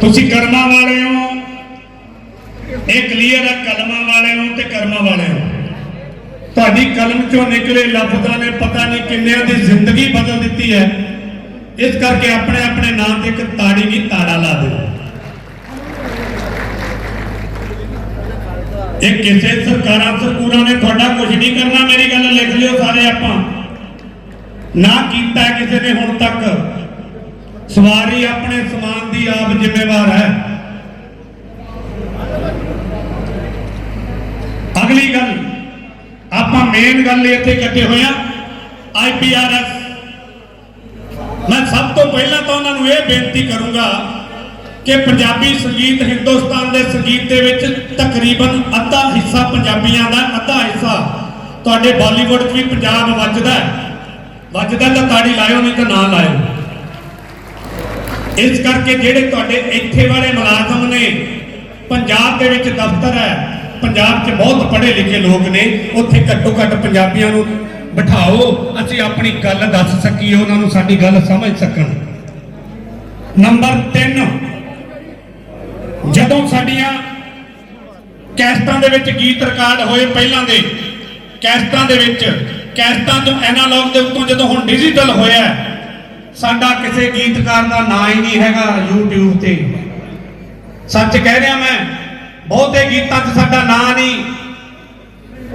ਤੁਸੀਂ ਕਰਮਾਂ ਵਾਲੇ ਹੋ। ਇਹ ਕਲੀਅਰ ਹੈ ਕਲਮਾਂ ਵਾਲੇ ਹੋ ਤੇ ਕਰਮਾਂ ਵਾਲੇ ਹੋ। ਤੁਹਾਡੀ ਕਲਮ ਚੋਂ ਨਿਕਲੇ ਲਫ਼ਜ਼ਾਂ ਨੇ ਪਤਾ ਨਹੀਂ ਕਿੰਨਿਆਂ ਦੀ ਜ਼ਿੰਦਗੀ ਬਦਲ ਦਿੱਤੀ ਹੈ। ਇਸ ਕਰਕੇ ਆਪਣੇ ਆਪਣੇ ਨਾਂ ਤੇ ਇੱਕ ਤਾੜੀ ਨਹੀਂ ਤਾੜਾ ਲਾ ਦਿਓ। ਇਹ ਕਿਸੇ ਸਰਕਾਰਾਂ, ਸਰਕੂਰਾਂ ਨੇ ਤੁਹਾਡਾ ਕੁਝ ਨਹੀਂ ਕਰਨਾ। ਮੇਰੀ ਗੱਲ ਲਿਖ ਲਿਓ ਸਾਰੇ ਆਪਾਂ। ਨਾ ਕੀਤਾ ਕਿਸੇ ਨੇ ਹੁਣ ਤੱਕ। ਸਵਾਰੀ ਆਪਣੇ ਸਮਾਨ ਦੀ ਆਪ ਜ਼ਿੰਮੇਵਾਰ ਹੈ। ਅਗਲੀ ਗੱਲ, ਆਪਾਂ ਮੇਨ ਗੱਲ ਇੱਥੇ ਇਕੱਠੇ ਹੋਏ ਆ ਆਈਪੀਆਰਐਸ ਮੈਂ ਸਭ ਤੋਂ ਪਹਿਲਾਂ ਤਾਂ ਉਹਨਾਂ ਨੂੰ ਇਹ ਬੇਨਤੀ ਕਰੂੰਗਾ ਕਿ ਪੰਜਾਬੀ ਸੰਗੀਤ ਹਿੰਦੁਸਤਾਨ ਦੇ ਸੰਗੀਤ ਦੇ ਵਿੱਚ ਤਕਰੀਬਨ ਅੱਧਾ ਹਿੱਸਾ ਪੰਜਾਬੀਆਂ ਦਾ, ਅੱਧਾ ਹਿੱਸਾ ਤੁਹਾਡੇ ਬਾਲੀਵੁੱਡ 'ਚ ਵੀ ਪੰਜਾਬ ਵੱਜਦਾ ਵੱਜਦਾ ਤਾਂ ਤਾੜੀ ਲਾਇਓ, ਨਹੀਂ ਤਾਂ ਨਾ ਲਾਇਓ। ਇਸ ਕਰਕੇ ਜਿਹੜੇ ਤੁਹਾਡੇ ਇੱਥੇ ਵਾਲੇ ਮੁਲਾਜ਼ਮ ਨੇ, ਪੰਜਾਬ ਦੇ ਵਿੱਚ ਦਫ਼ਤਰ ਹੈ, ਪੰਜਾਬ 'ਚ ਬਹੁਤ ਪੜ੍ਹੇ ਲਿਖੇ ਲੋਕ ਨੇ, ਉੱਥੇ ਘੱਟੋ ਘੱਟ ਪੰਜਾਬੀਆਂ ਨੂੰ ਬਿਠਾਓ, ਅਸੀਂ ਆਪਣੀ ਗੱਲ ਦੱਸ ਸਕੀਏ, ਉਹਨਾਂ ਨੂੰ ਸਾਡੀ ਗੱਲ ਸਮਝ ਸਕਣ। ਨੰਬਰ 3 ਜਦੋਂ ਸਾਡੀਆਂ ਕੈਸਟਾਂ ਦੇ ਵਿੱਚ ਗੀਤ ਰਿਕਾਰਡ ਹੋਏ ਪਹਿਲਾਂ ਦੇ, ਕੈਸਟਾਂ ਦੇ ਵਿੱਚ, ਕੈਸਟਾਂ ਤੋਂ ਐਨਾਲੌਗ ਦੇ ਉੱਤੋਂ ਜਦੋਂ ਹੁਣ ਡਿਜੀਟਲ ਹੋਇਆ ਸਾਡਾ ਕਿਸੇ ਗੀਤਕਾਰ ਦਾ ਨਾਂ ਹੀ ਨਹੀਂ ਹੈਗਾ YouTube ਤੇ। ਸੱਚ ਕਹਿ ਰਿਹਾ ਮੈਂ, ਬਹੁਤੇ ਗੀਤਾਂ 'ਚ ਸਾਡਾ ਨਾਂ ਨਹੀਂ।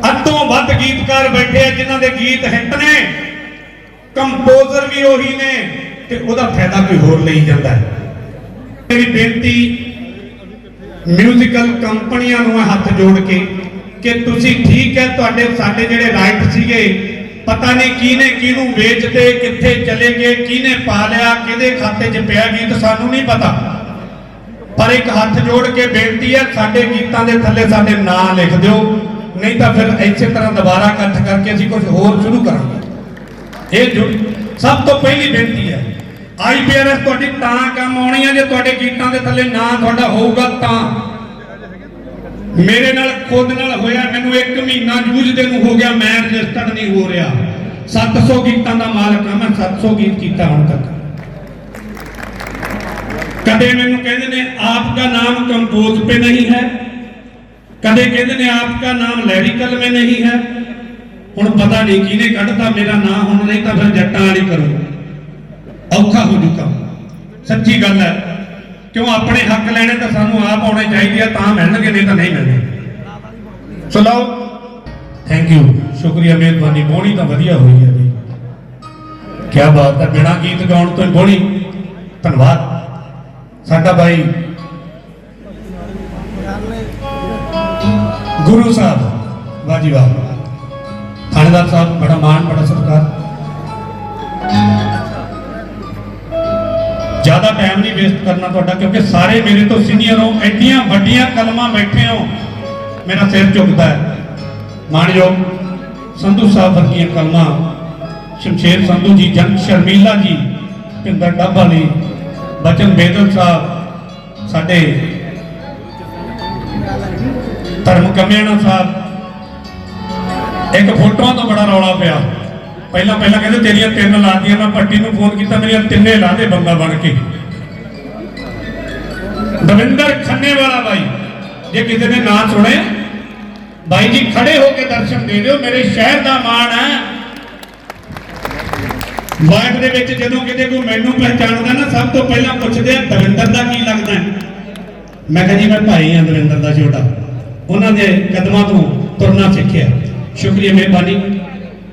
ਅੱਧੋਂ ਵੱਧ ਗੀਤਕਾਰ ਬੈਠੇ ਆ ਜਿਨ੍ਹਾਂ ਦੇ ਗੀਤ ਹਿੱਟ ਨੇ, ਕੰਪੋਜ਼ਰ ਵੀ ਉਹੀ ਨੇ, ਤੇ ਉਹਦਾ ਫਾਇਦਾ ਕੋਈ ਹੋਰ ਲਈ ਜਾਂਦਾ ਹੈ। ਮੇਰੀ ਬੇਨਤੀ ਮਿਊਜ਼ੀਕਲ ਕੰਪਨੀਆਂ ਨੂੰ ਹੈ ਹੱਥ ਜੋੜ ਕੇ ਕਿ ਤੁਸੀਂ ਠੀਕ ਹੈ, ਤੁਹਾਡੇ, ਸਾਡੇ ਜਿਹੜੇ ਰਾਈਟ ਸੀਗੇ ਪਤਾ ਨਹੀਂ ਕਿਹਨੇ ਕਿਹਨੂੰ ਵੇਚਦੇ ਕਿੱਥੇ ਚਲੇ ਗਏ, ਕਿਹਨੇ ਪਾ ਲਿਆ, ਕਿਹਦੇ ਖਾਤੇ 'ਚ ਪਿਆ ਗੀਤ ਸਾਨੂੰ ਨਹੀਂ ਪਤਾ। ਪਰ ਇੱਕ ਹੱਥ ਜੋੜ ਕੇ ਬੇਨਤੀ ਹੈ, ਸਾਡੇ ਗੀਤਾਂ ਦੇ ਥੱਲੇ ਸਾਡੇ ਨਾਂ ਲਿਖ ਦਿਓ, ਨਹੀਂ ਤਾਂ ਫਿਰ ਇਸੇ ਤਰ੍ਹਾਂ ਦੁਬਾਰਾ ਇਕੱਠ ਕਰਕੇ ਅਸੀਂ ਕੁਝ ਹੋਰ ਸ਼ੁਰੂ ਕਰਾਂਗੇ। ਇਹ ਜੋ ਸਭ ਤੋਂ ਪਹਿਲੀ ਬੇਨਤੀ ਹੈ ਆਈਪੀਆਰਐਸ ਤੁਹਾਡੀ ਤਾਂ ਕੰਮ ਆਉਣੀ ਹੈ ਜੇ ਤੁਹਾਡੇ ਗੀਤਾਂ ਦੇ ਥੱਲੇ ਨਾਂ ਤੁਹਾਡਾ ਹੋਊਗਾ ਤਾਂ। ਮੇਰੇ ਨਾਲ, ਖੁਦ ਨਾਲ ਹੋਇਆ ਮੈਨੂੰ 1 ਮਹੀਨਾ ਜੂਝਦੇ ਨੂੰ ਹੋ ਗਿਆ, ਮੈਂ ਰਜਿਸਟਰ ਨਹੀਂ ਹੋ ਰਿਹਾ। 700 ਗੀਤਾਂ ਦਾ ਮਾਲਕ ਹਾਂ ਮੈਂ 700 ਗੀਤ ਕੀਤਾ ਹੁਣ ਤੱਕ। ਕਦੇ ਮੈਨੂੰ ਕਹਿੰਦੇ ਨੇ, ਆਪ ਦਾ ਨਾਮ ਕੰਪੋਜ਼ ਪੇ ਨਹੀਂ ਹੈ। ਕਦੇ ਕਹਿੰਦੇ ਨੇ, ਆਪ ਦਾ ਨਾਮ ਲੈਰੀਕਲ ਮੇ ਨਹੀਂ ਹੈ। ਹੁਣ ਪਤਾ ਨਹੀਂ ਕਿਹਨੇ ਕੱਢਤਾ, ਮੇਰਾ ਨਾਂ ਹੁਣ ਨਹੀਂ ਤਾਂ ਫਿਰ ਜੱਟਾਂ ਵਾਲੀ ਕਰੋ। ਔਖਾ ਹੋ ਜੂਗਾ। ਸੱਚੀ ਗੱਲ ਹੈ, ਕਿਉਂ ਆਪਣੇ ਹੱਕ ਲੈਣੇ ਤਾਂ ਸਾਨੂੰ ਆਪ ਆਉਣੇ ਚਾਹੀਦੇ ਆ, ਤਾਂ ਮਿਲਣਗੇ, ਨਹੀਂ ਤਾਂ ਨਹੀਂ ਮਿਲਣਗੇ। ਸੋ ਲਓ। ਥੈਂਕ ਯੂ ਸ਼ੁਕਰੀਆ ਮਿਹਰਬਾਨੀ ਬੋਣੀ ਤਾਂ ਵਧੀਆ ਹੋਈ ਹੈ ਜੀ। ਕੀ ਬਾਤ ਹੈ, ਬਿਨਾ ਗੀਤ ਗਾਉਣ ਤੋਂ ਬੋਣੀ। ਧੰਨਵਾਦ। ਸਾਡਾ ਭਾਈ ਗੁਰੂ ਸਾਹਿਬ ਵਾਹ ਵਾਹ। ਥਾਣੇਦਾਰ ਸਾਹਿਬ, ਬੜਾ ਮਾਣ, ਬੜਾ ਸਤਿਕਾਰ। ਜ਼ਿਆਦਾ ਟਾਈਮ ਨਹੀਂ ਵੇਸਟ ਕਰਨਾ ਤੁਹਾਡਾ, ਕਿਉਂਕਿ ਸਾਰੇ ਮੇਰੇ ਤੋਂ ਸੀਨੀਅਰ ਹੋ, ਐਡੀਆਂ ਵੱਡੀਆਂ ਕਲਮਾਂ ਬੈਠੇ ਹੋ। ਮੇਰਾ ਸਿਰ ਝੁਕਦਾ ਹੈ। ਮਾਣਯੋਗ ਸੰਧੂ ਸਾਹਿਬ ਵਰਗੀਆਂ ਕਲਮਾਂ, ਸ਼ਮਸ਼ੇਰ ਸੰਧੂ ਜੀ ਜਨ ਸ਼ਰਮੀਲਾ ਜੀ, ਭਿੰਦਰ ਡੱਬ ਵਾਲੀ ਬਚਨ ਬੇਦਲ ਸਾਹਿਬ, ਸਾਡੇ ਧਰਮ ਕਮਿਆਣਾ ਸਾਹਿਬ, ਇੱਕ ਫੋਟੋਆਂ ਤੋਂ ਬੜਾ ਰੌਲਾ ਪਿਆ। ਪਹਿਲਾਂ ਪਹਿਲਾਂ ਕਹਿੰਦੇ, ਤੇਰੀਆਂ ਤਿੰਨ ਲਾਤੀਆਂ, ਮੈਂ ਪੱਟੀ ਨੂੰ ਫੋਨ ਕੀਤਾ, ਮੇਰੀਆਂ ਤਿੰਨੇ ਲਾ ਦੇ ਬੰਦਾ ਬਣ ਕੇ। ਦਵਿੰਦਰ ਖੰਨੇ ਵਾਲਾ ਬਾਈ, ਜੇ ਕਿਸੇ ਨੇ ਨਾਂ ਸੁਣੇ ਬਾਈ ਜੀ ਖੜੇ ਹੋ ਕੇ ਦਰਸ਼ਨ ਦੇ ਦਿਓ, ਮੇਰੇ ਸ਼ਹਿਰ ਦਾ ਮਾਣ ਹੈ। ਵਾਰਡ ਦੇ ਵਿੱਚ ਜਦੋਂ ਕਿਤੇ ਕੋਈ ਮੈਨੂੰ ਪਹਿਚਾਣਦਾ ਨਾ, ਸਭ ਤੋਂ ਪਹਿਲਾਂ ਪੁੱਛਦੇ ਆ, ਦਵਿੰਦਰ ਦਾ ਕੀ ਲੱਗਦਾ ਮੈਂ ਕਿਹਾ ਜੀ, ਮੈਂ ਭਾਈ ਹਾਂ, ਦਵਿੰਦਰ ਦਾ ਛੋਟਾ। ਉਹਨਾਂ ਦੇ ਕਦਮਾਂ ਤੋਂ ਤੁਰਨਾ ਸਿੱਖਿਆ। ਸ਼ੁਕਰੀਆ ਮਿਹਰਬਾਨੀ।